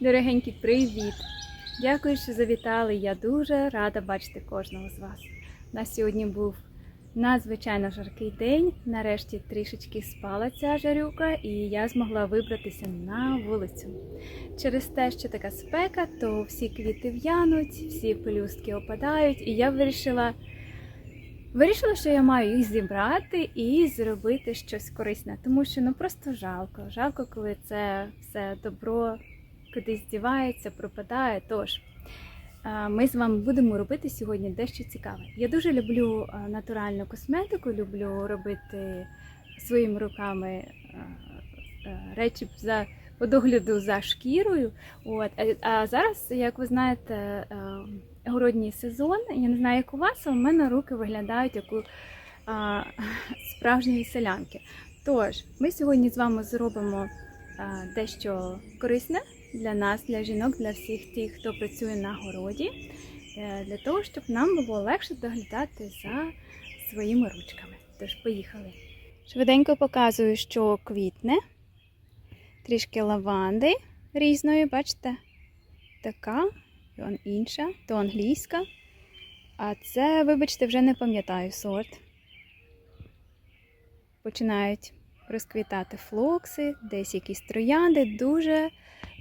Дорогенькі, привіт! Дякую, що завітали. Я дуже рада бачити кожного з вас. У нас сьогодні був надзвичайно жаркий день. Нарешті трішечки спала ця жарюка, і я змогла вибратися на вулицю. Через те, що така спека, то всі квіти в'януть, всі пелюстки опадають, і я вирішила. Вирішила, що я маю їх зібрати і зробити щось корисне, тому що ну просто жалко. Жалко, коли це все добро кудись дівається, пропадає. Тож е, ми з вами будемо робити сьогодні дещо цікаве. Я дуже люблю е, натуральну косметику, люблю робити своїми руками е, речі за по догляду за шкірою. От а- зараз, як ви знаєте, городній сезон. Я не знаю, як у вас, а у мене руки виглядають як у справжньої селянки. Тож, ми сьогодні з вами зробимо дещо корисне для нас, для жінок, для всіх тих, хто працює на городі, е, для того, щоб нам було легше доглядати за своїми ручками. Тож, поїхали. Швиденько показую, що квітне. Трішки лаванди різної, бачите? Така, і он інша, то англійська. А це, вибачте, вже не пам'ятаю сорт. Починають розквітати флокси, десь якісь троянди. Дуже,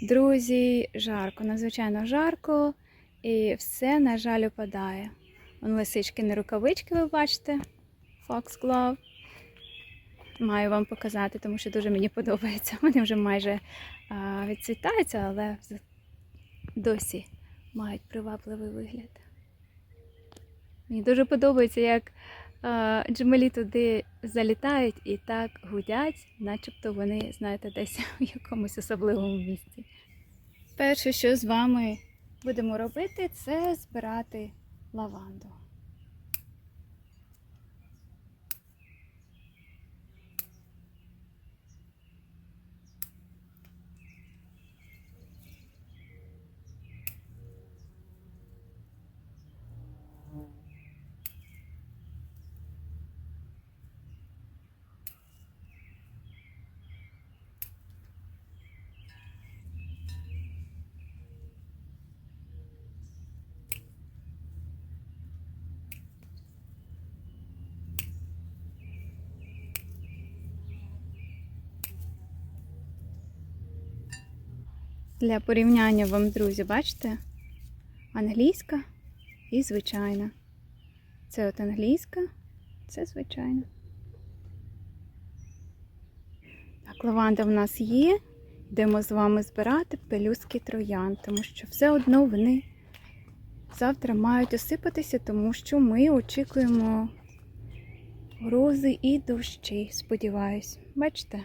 друзі, жарко, надзвичайно жарко. І все, на жаль, опадає. Вон лисички на рукавички, ви бачите. Fox Glove. Маю вам показати, тому що дуже мені подобається. Вони вже майже а, відцвітаються, але досі мають привабливий вигляд. Мені дуже подобається, як джмелі туди залітають і так гудять, начебто вони, знаєте, десь у якомусь особливому місці. Перше, що з вами будемо робити, це збирати лаванду. Для порівняння вам, друзі, бачите? Англійська і звичайна. Це от англійська, це звичайна. Так, лаванда в нас є. Йдемо з вами збирати пелюстки троян, тому що все одно вони завтра мають осипатися, тому що ми очікуємо грози і дощі, сподіваюсь. Бачите?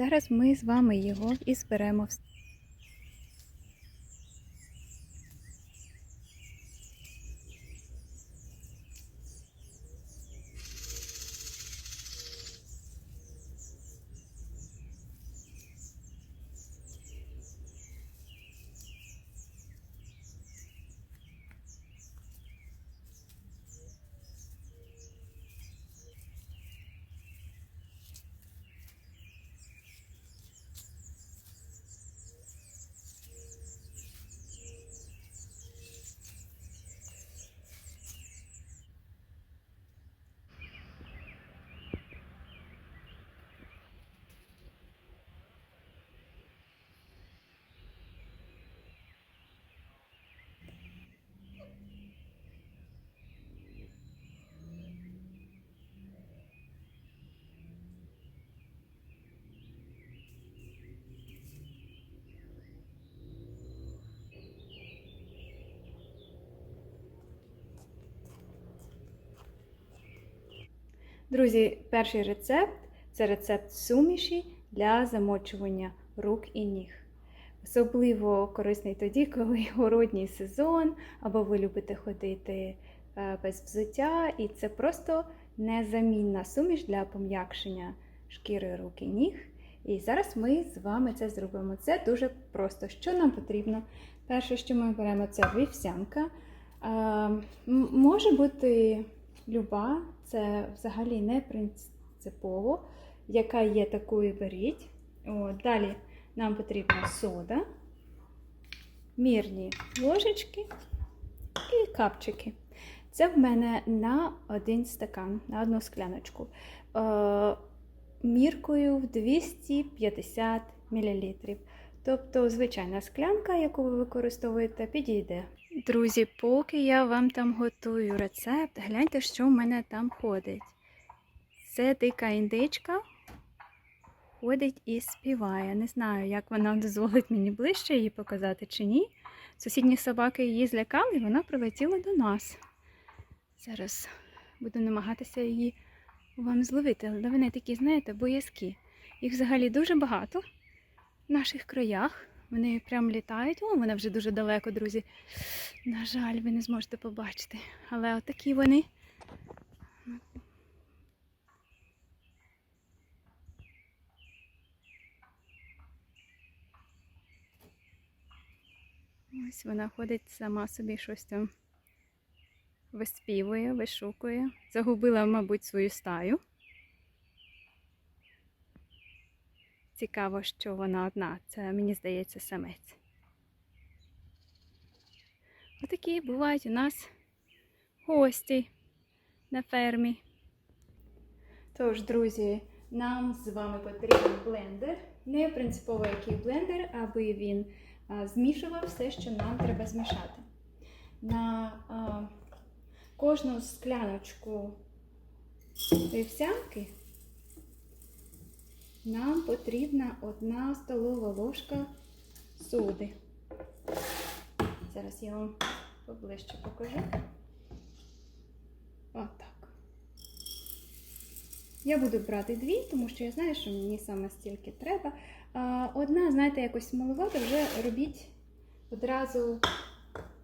Зараз ми з вами його і зберемо. Друзі, перший рецепт це рецепт суміші для замочування рук і ніг. Особливо корисний тоді, коли городній сезон, або ви любите ходити е, без взуття, і це просто незамінна суміш для пом'якшення шкіри рук і ніг. І зараз ми з вами це зробимо. Це дуже просто. Що нам потрібно? Перше, що ми беремо, це вівсянка. Е, Може бути люба, це взагалі не принципово. Яка є, таку і беріть. О, далі Нам потрібна сода, мірні ложечки і капчики. Це в мене на один стакан, на одну скляночку. Е, міркою в 250 мл. Тобто звичайна склянка, яку ви використовуєте, підійде. Друзі, поки я вам там готую рецепт, гляньте, що в мене там ходить. Це дика індичка ходить і співає. Не знаю, як вона дозволить мені ближче її показати чи ні. Сусідні собаки її злякали, і вона прилетіла до нас. Зараз буду намагатися її вам зловити, але вони такі, знаєте, боязкі. Їх взагалі дуже багато в наших краях. Вони прям літають. О, вона вже дуже далеко, друзі. На жаль, ви не зможете побачити. Але отакі вони. Ось вона ходить сама собі щось там виспівує, вишукує. Загубила, мабуть, свою стаю. Цікаво, що вона одна. Це, мені здається, самець. Отакі бувають у нас гості на фермі. Тож, друзі, нам з вами потрібен блендер. Не принципово який блендер, аби він змішував все, що нам треба змішати. На а, кожну скляночку вівсянки нам потрібна одна столова ложка соди. Зараз я вам поближче покажу. Отак. Я буду брати дві, тому що я знаю, що мені саме стільки треба. Одна, знаєте, якось маловато, вже робіть одразу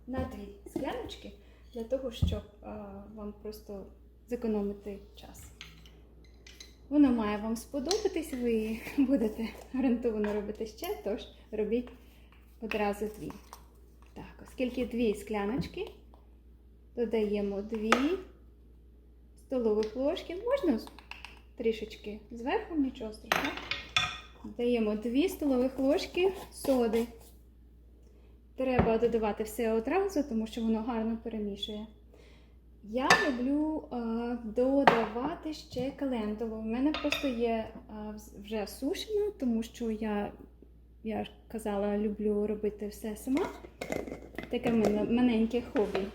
на дві скляночки, для того, щоб вам просто зекономити час. Воно має вам сподобатись, ви будете гарантовано робити ще, тож робіть одразу дві. Так, оскільки дві скляночки, додаємо дві столових ложки, можна трішечки зверху, нічого страшного. Додаємо дві столових ложки соди. Треба додавати все одразу, тому що воно гарно перемішує. Я люблю е, додавати ще календулу. У мене просто є е, вже сушена, тому що я, я ж казала, люблю робити все сама. Таке маленьке хобі.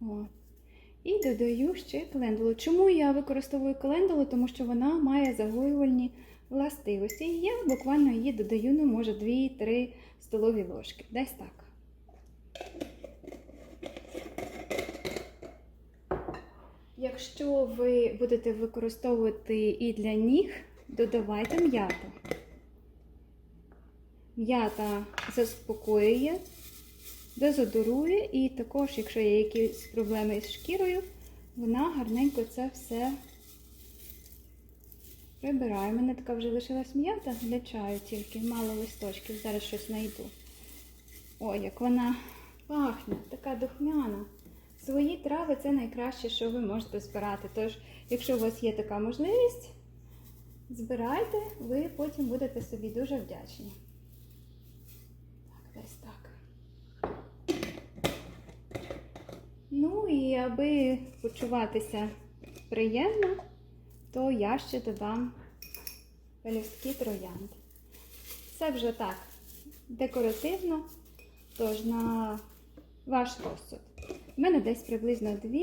О. І додаю ще календулу. Чому я використовую календулу? Тому що вона має загоювальні властивості. І я буквально її додаю, ну, може, 2-3 столові ложки. Десь так. Якщо ви будете використовувати і для ніг, додавайте м'яту. М'ята заспокоює, дезодорує, і також, якщо є якісь проблеми з шкірою, вона гарненько це все прибирає. У мене така вже лишилась м'ята для чаю, тільки мало листочків, зараз щось знайду. Ой, як вона пахне, така духмяна. Свої трави це найкраще, що ви можете збирати. Тож, якщо у вас є така можливість, збирайте, ви потім будете собі дуже вдячні. Так, десь так. Ну і аби почуватися приємно, то я ще додам пелюстки троянд. Це вже так, декоративно, тож на ваш розсуд. У мене десь приблизно 2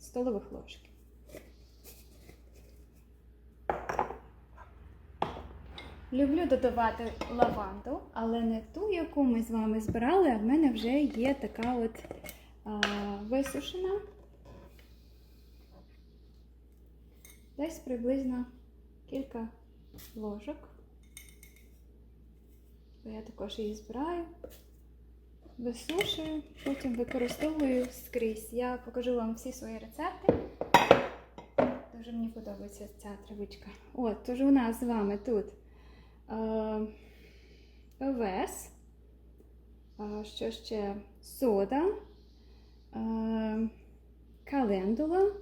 столових ложки. Люблю додавати лаванду, але не ту, яку ми з вами збирали, а в мене вже є така от а, висушена. Десь приблизно кілька ложок. Я також її збираю висушую, потім використовую скрізь. Я покажу вам всі свої рецепти. Дуже мені подобається ця травичка. От, тож у нас з вами тут е, овес, е, що ще сода, е, календула,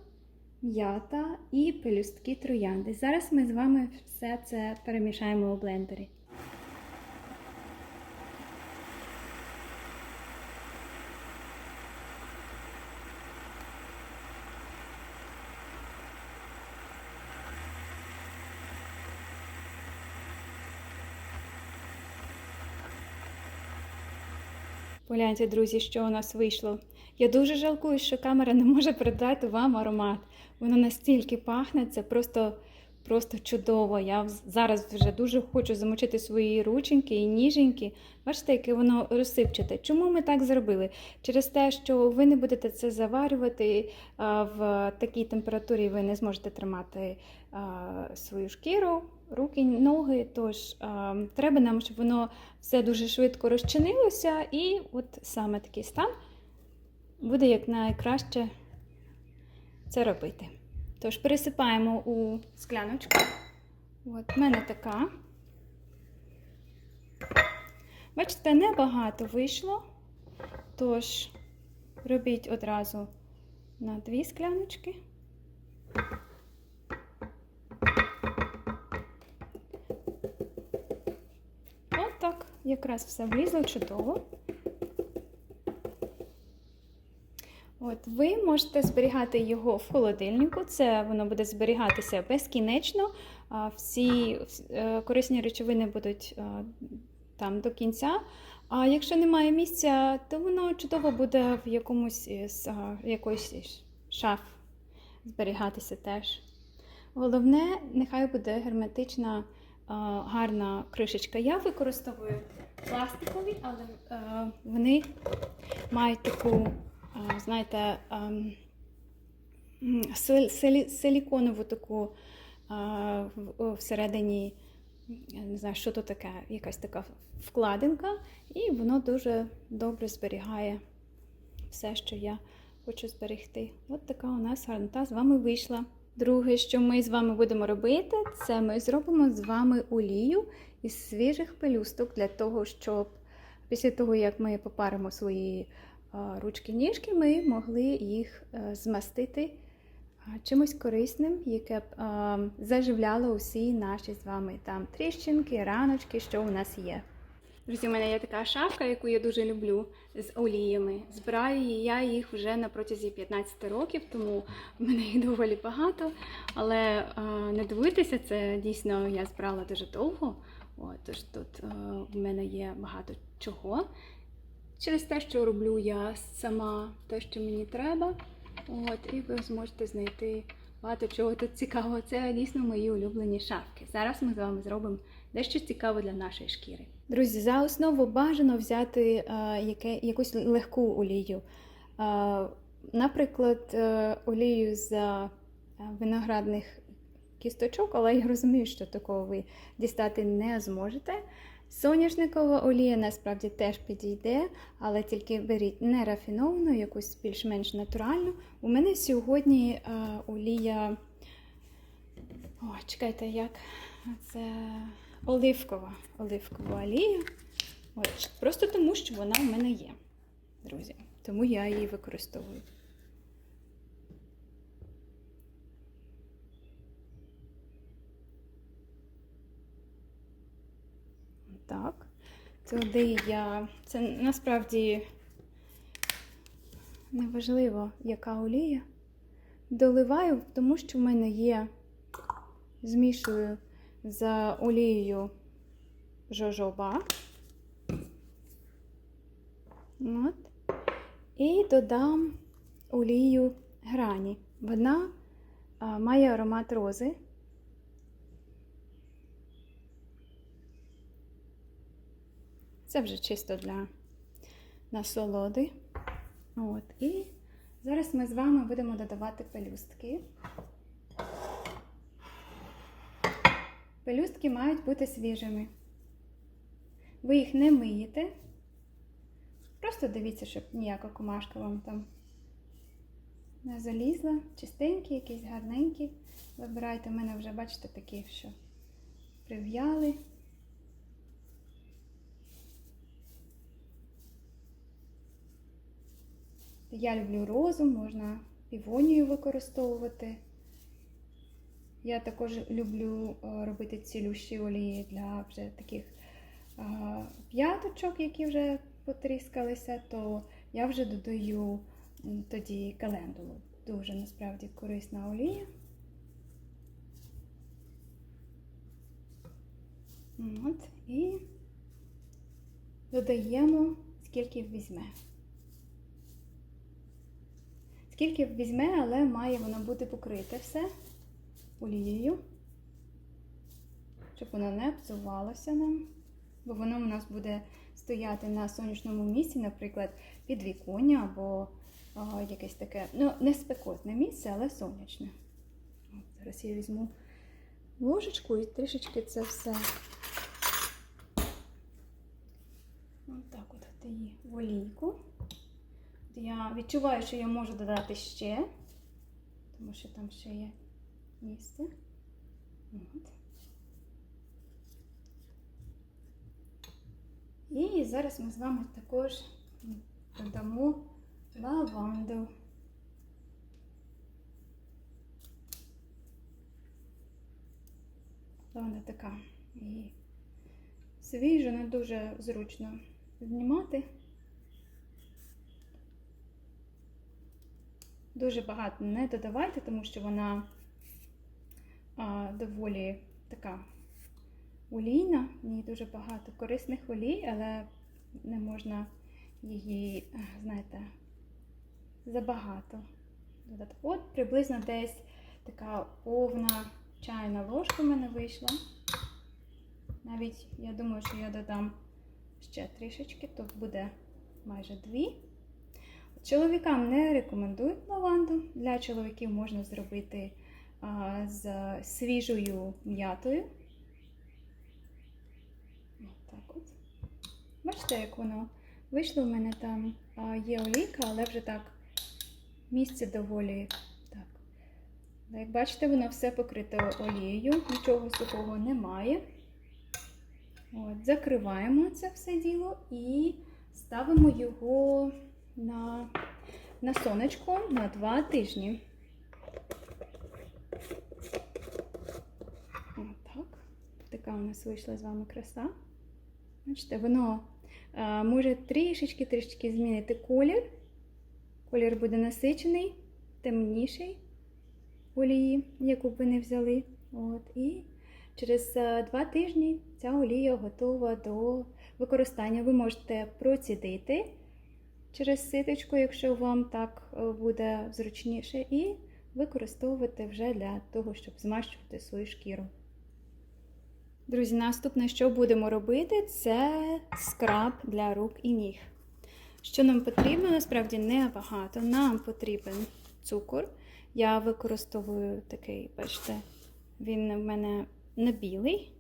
м'ята і пелюстки троянди. Зараз ми з вами все це перемішаємо у блендері. Погляньте, друзі, що у нас вийшло. Я дуже жалкую, що камера не може передати вам аромат. Воно настільки пахне, це просто, просто чудово. Я зараз вже дуже хочу замочити свої рученьки і ніженьки. Бачите, яке воно розсипчате. Чому ми так зробили? Через те, що ви не будете це заварювати в такій температурі, ви не зможете тримати свою шкіру, руки, ноги. Тож треба нам, щоб воно все дуже швидко розчинилося, і от саме такий стан буде як найкраще це робити. Тож пересипаємо у скляночку. От, в мене така. Бачите, небагато вийшло. Тож робіть одразу на дві скляночки. От якраз все влізло чудово. От, ви можете зберігати його в холодильнику, це воно буде зберігатися безкінечно. Всі е, корисні речовини будуть е, там до кінця. А якщо немає місця, то воно чудово буде в якомусь із якоїсь шаф зберігатися теж. Головне, нехай буде герметична гарна кришечка. Я використовую пластикові, але е, вони мають таку, знаєте, ем, силіконову таку всередині. Не знаю, що то таке, якась така вкладинка, і воно дуже добре зберігає все, що я хочу зберегти. От така у нас гарнота з вами вийшла. Друге, що ми з вами будемо робити, це ми зробимо з вами олію із свіжих пелюсток для того, щоб після того, як ми попаримо свої ручки-ніжки, ми могли їх е, змастити чимось корисним, яке б заживляло усі наші з вами там тріщинки, раночки, що у нас є. Друзі, у мене є така шафка, яку я дуже люблю з оліями. Збираю її я їх вже на протязі 15 років, тому в мене їх доволі багато. Але не дивуйтеся, це дійсно я збирала дуже довго. От, тож тут а, в мене є багато чого. Через те, що роблю я сама те, що мені треба. От, і ви зможете знайти багато чого тут цікавого. Це дійсно мої улюблені шапки. Зараз ми з вами зробимо дещо цікаве для нашої шкіри. Друзі, за основу бажано взяти е, яке, якусь легку олію. Е, наприклад, е, олію з виноградних кісточок, але я розумію, що такого ви дістати не зможете. Соняшникова олія насправді теж підійде, але тільки беріть не рафіновану, якусь більш-менш натуральну. У мене сьогодні е, олія. О, чекайте, як це оливкова. Оливкова олія. От, просто тому, що вона в мене є, друзі. Тому я її використовую. Так. Туди я. Це насправді неважливо, яка олія. Доливаю, тому що в мене є, змішую з олією жожоба. От. І додам олію грані. Вона а, має аромат рози. Це вже чисто для насолоди. От. І зараз ми з вами будемо додавати пелюстки. Пелюстки мають бути свіжими. Ви їх не миєте. Просто дивіться, щоб ніяка комашка вам там не залізла. Чистенькі, якісь гарненькі. Вибирайте, у мене вже, бачите, такі, що прив'яли. Я люблю розу, можна півонію використовувати. Я також люблю е, робити цілющі олії для вже таких е, п'яточок, які вже потріскалися, то я вже додаю тоді календулу. Дуже насправді корисна олія. От, і додаємо, скільки візьме. Скільки візьме, але має воно бути покрите все олією, щоб воно не псувалося нам, бо воно у нас буде стояти на сонячному місці, наприклад, під віконня або а, якесь таке, ну, не спекотне місце, але сонячне. От, зараз я візьму ложечку і трішечки це все. Отак от її в олійку. Я відчуваю, що я можу додати ще, тому що там ще є місце. От. І зараз ми з вами також додамо лаванду. Лаванда така і свіжа, не дуже зручно знімати. Дуже багато не додавайте, тому що вона а, доволі така олійна. В ній дуже багато корисних олій, але не можна її, знаєте, забагато додати. От приблизно десь така повна чайна ложка в мене вийшла. Навіть я думаю, що я додам ще трішечки, то буде майже дві. Чоловікам не рекомендують лаванду. Для чоловіків можна зробити з свіжою м'ятою. Так от. Бачите, як воно вийшло в мене там є олійка, але вже так місце доволі так. Як бачите, воно все покрите олією, нічого сухого немає. От, Закриваємо це все діло і ставимо його на, на сонечко на два тижні. Отак. Така у нас вийшла з вами краса. Бачите, воно а, може трішечки трішечки змінити колір. Колір буде насичений, темніший олії, яку б ви не взяли. От, і через а, два тижні ця олія готова до використання. Ви можете процідити через ситочку, якщо вам так е, буде зручніше, і використовувати вже для того, щоб змащувати свою шкіру. Друзі, наступне, що будемо робити, це скраб для рук і ніг. Що нам потрібно, насправді небагато. Нам потрібен цукор. Я використовую такий, бачите, він в мене не білий.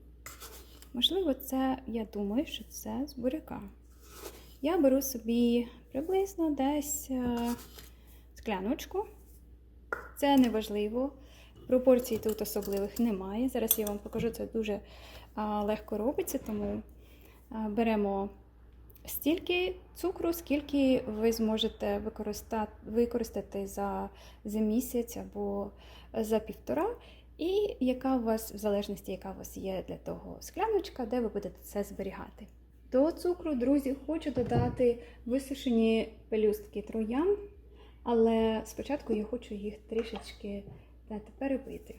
Можливо, це, я думаю, що це з буряка. Я беру собі приблизно десь е, скляночку. Це не важливо. Пропорцій тут особливих немає. Зараз я вам покажу, це дуже а, легко робиться, тому а, беремо стільки цукру, скільки ви зможете використати за, за місяць або за півтора. І яка у вас, в залежності, яка у вас є для того скляночка, де ви будете це зберігати. До цукру, друзі, хочу додати висушені пелюстки троян, але спочатку я хочу їх трішечки дати перебити.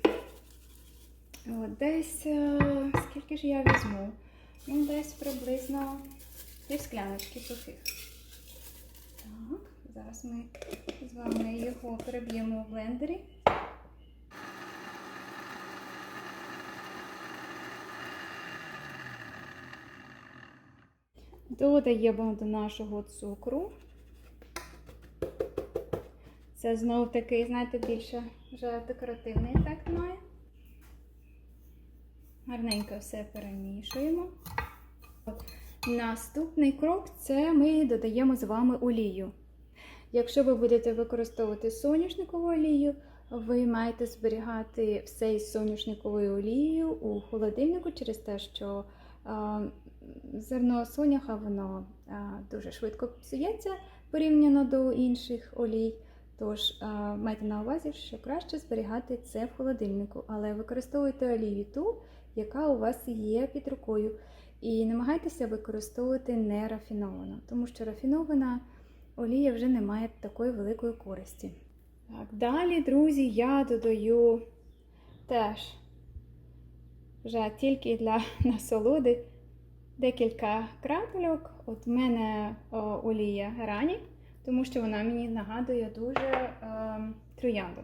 От, десь, е, скільки ж я візьму? Ну, десь приблизно пів скляночки сухих. Так, зараз ми з вами його переб'ємо в блендері. Додаємо до нашого цукру. Це знов такий, знаєте, більше вже декоративний ефект має. Гарненько все перемішуємо. Наступний крок це ми додаємо з вами олію. Якщо ви будете використовувати соняшникову олію, ви маєте зберігати все із соняшниковою олією у холодильнику через те, що а, зерно соняха воно дуже швидко псується порівняно до інших олій. Тож майте на увазі, що краще зберігати це в холодильнику, але використовуйте олію ту, яка у вас є під рукою. І намагайтеся використовувати не рафіновану, тому що рафінована олія вже не має такої великої користі. Так, далі, друзі, я додаю теж вже тільки для насолоди декілька крапельок. От в мене олія рані, тому що вона мені нагадує дуже е, троянду.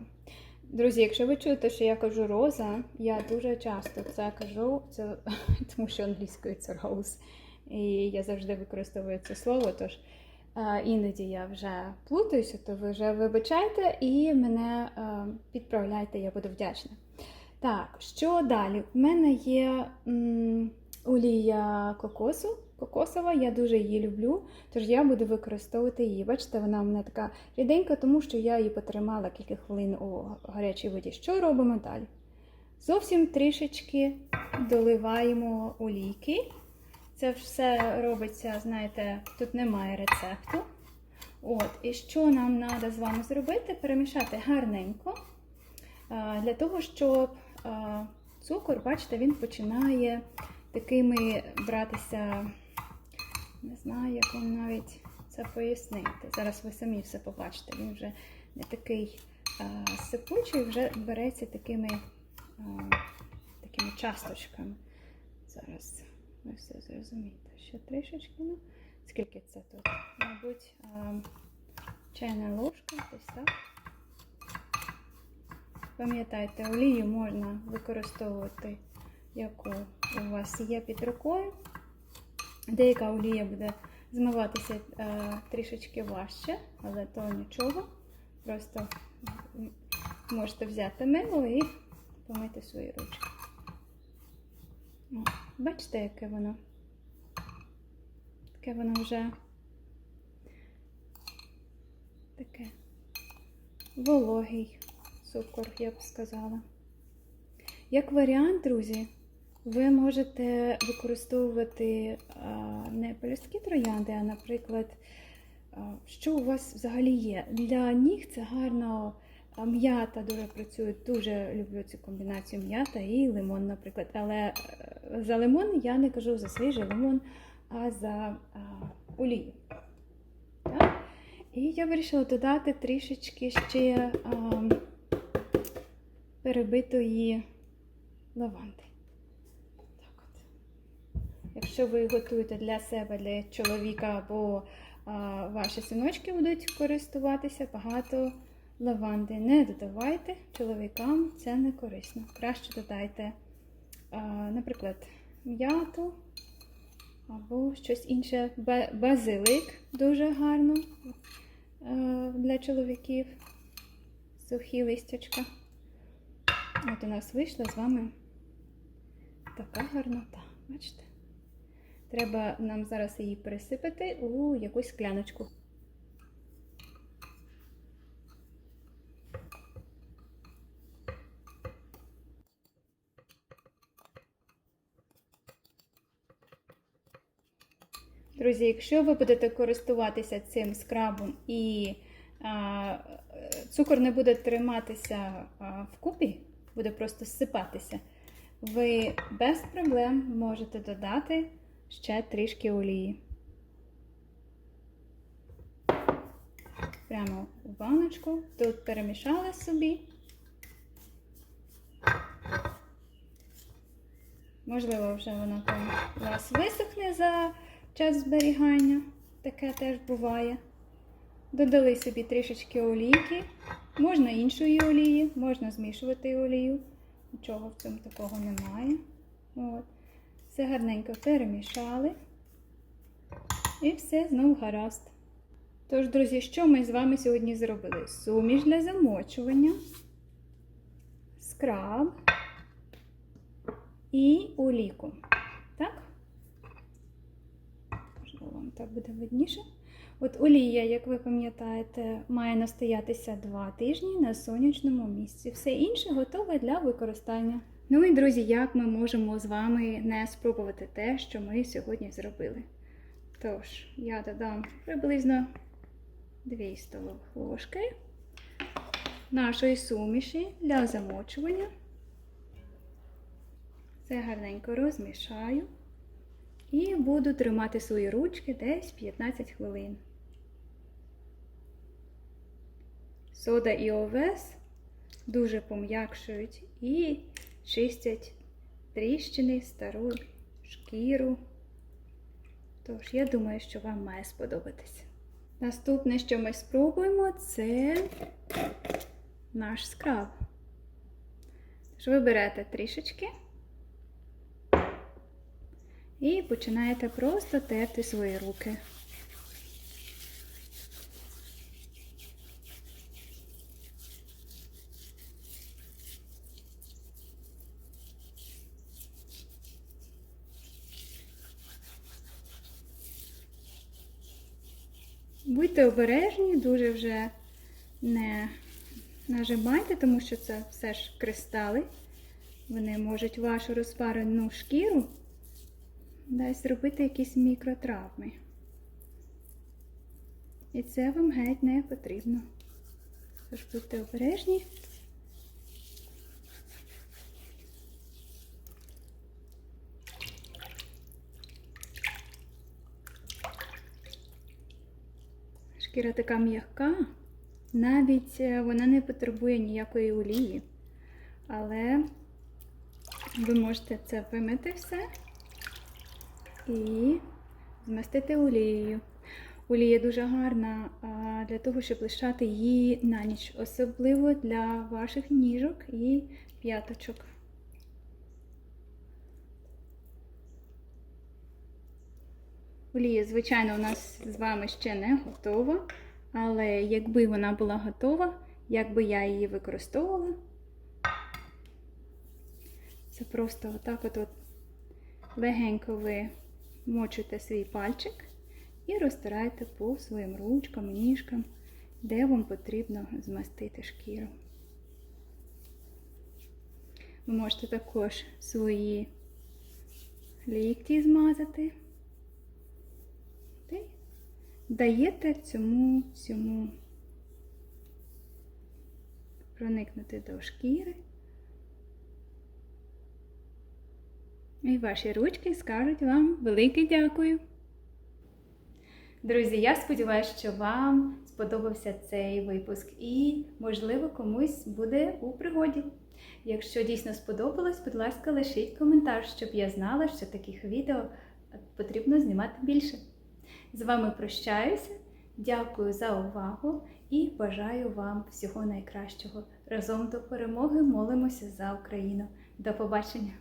Друзі, якщо ви чуєте, що я кажу роза, я дуже часто це кажу, це, тому що англійською це роуз. І я завжди використовую це слово. Тож е, іноді я вже плутаюся, то ви вже вибачайте і мене е, підправляйте, я буду вдячна. Так, що далі? У мене є м, олія кокосу, кокосова, я дуже її люблю, тож я буду використовувати її. Бачите, вона у мене така ріденька, тому що я її потримала кілька хвилин у гарячій воді. Що робимо далі? Зовсім трішечки доливаємо олійки. Це все робиться, знаєте, тут немає рецепту. От, І що нам треба з вами зробити? Перемішати гарненько. Для того, щоб цукор, бачите, він починає такими братися, не знаю, як вам навіть це пояснити. Зараз ви самі все побачите. Він вже не такий сипучий, вже береться такими, а, такими часточками. Зараз ви все зрозумієте. Ще трішечки. Ну, скільки це тут? Мабуть, а, чайна ложка, десь так. Пам'ятайте, олію можна використовувати, яку у вас є під рукою. Деяка олія буде змиватися е, трішечки важче, але то нічого. Просто можете взяти мило і помити свої ручки. О, бачите, яке воно? Таке воно вже таке вологий цукор, я б сказала. Як варіант, друзі, ви можете використовувати не пелюстки троянди, а, наприклад, що у вас взагалі є. Для ніг це гарно м'ята дуже працює. Дуже люблю цю комбінацію м'ята і лимон, наприклад. Але е, за лимон я не кажу за свіжий лимон, а за олію. І я вирішила додати трішечки ще. Перебитої лаванди. Якщо ви готуєте для себе, для чоловіка або а, ваші синочки будуть користуватися, багато лаванди не додавайте, чоловікам це не корисно. Краще додайте, а, наприклад, м'яту або щось інше. Базилик дуже гарно а, для чоловіків. Сухі листячка. От у нас вийшла з вами така гарнота. Бачите? Треба нам зараз її пересипати у якусь скляночку. Друзі, якщо ви будете користуватися цим скрабом і а, цукор не буде триматися а, вкупі, буде просто зсипатися, ви без проблем можете додати ще трішки олії. Прямо у баночку. Тут перемішали собі. Можливо, вже вона там у вас висохне за час зберігання. Таке теж буває. Додали собі трішечки олійки. Можна іншої олії, можна змішувати олію. Нічого в цьому такого немає. От. Все гарненько перемішали. І все знову гаразд. Тож, друзі, що ми з вами сьогодні зробили? Суміш для замочування, скраб і олійку. Так? Можливо, вам так буде видніше. От олія, як ви пам'ятаєте, має настоятися 2 тижні на сонячному місці. Все інше готове для використання. Ну і друзі, як ми можемо з вами не спробувати те, що ми сьогодні зробили? Тож, я додам приблизно 2 столових ложки. нашої суміші для замочування. Це гарненько розмішаю і буду тримати свої ручки десь 15 хвилин. Сода і овес дуже пом'якшують і чистять тріщини, стару шкіру. Тож, я думаю, що вам має сподобатися. Наступне, що ми спробуємо, це наш скраб. Тож ви берете трішечки і починаєте просто терти свої руки. Будьте обережні, дуже вже не нажимайте, тому що це все ж кристали. Вони можуть вашу розпарену шкіру десь зробити якісь мікротравми. І це вам геть не потрібно. Тож будьте обережні. Шкіра така м'яка, навіть е, вона не потребує ніякої олії. Але ви можете це вимити все і змастити олією. Олія дуже гарна для того, щоб лишати її на ніч, особливо для ваших ніжок і п'яточок. Олія, звичайно, у нас з вами ще не готова, але якби вона була готова, якби я її використовувала, це просто отак от, легенько ви мочите свій пальчик і розтираєте по своїм ручкам, ніжкам, де вам потрібно змастити шкіру. Ви можете також свої лікті змазати. Даєте цьому цьому проникнути до шкіри. І ваші ручки скажуть вам велике дякую. Друзі, я сподіваюся, що вам сподобався цей випуск і, можливо, комусь буде у пригоді. Якщо дійсно сподобалось, будь ласка, лишіть коментар, щоб я знала, що таких відео потрібно знімати більше. З вами прощаюся, дякую за увагу і бажаю вам всього найкращого. Разом до перемоги молимося за Україну. До побачення!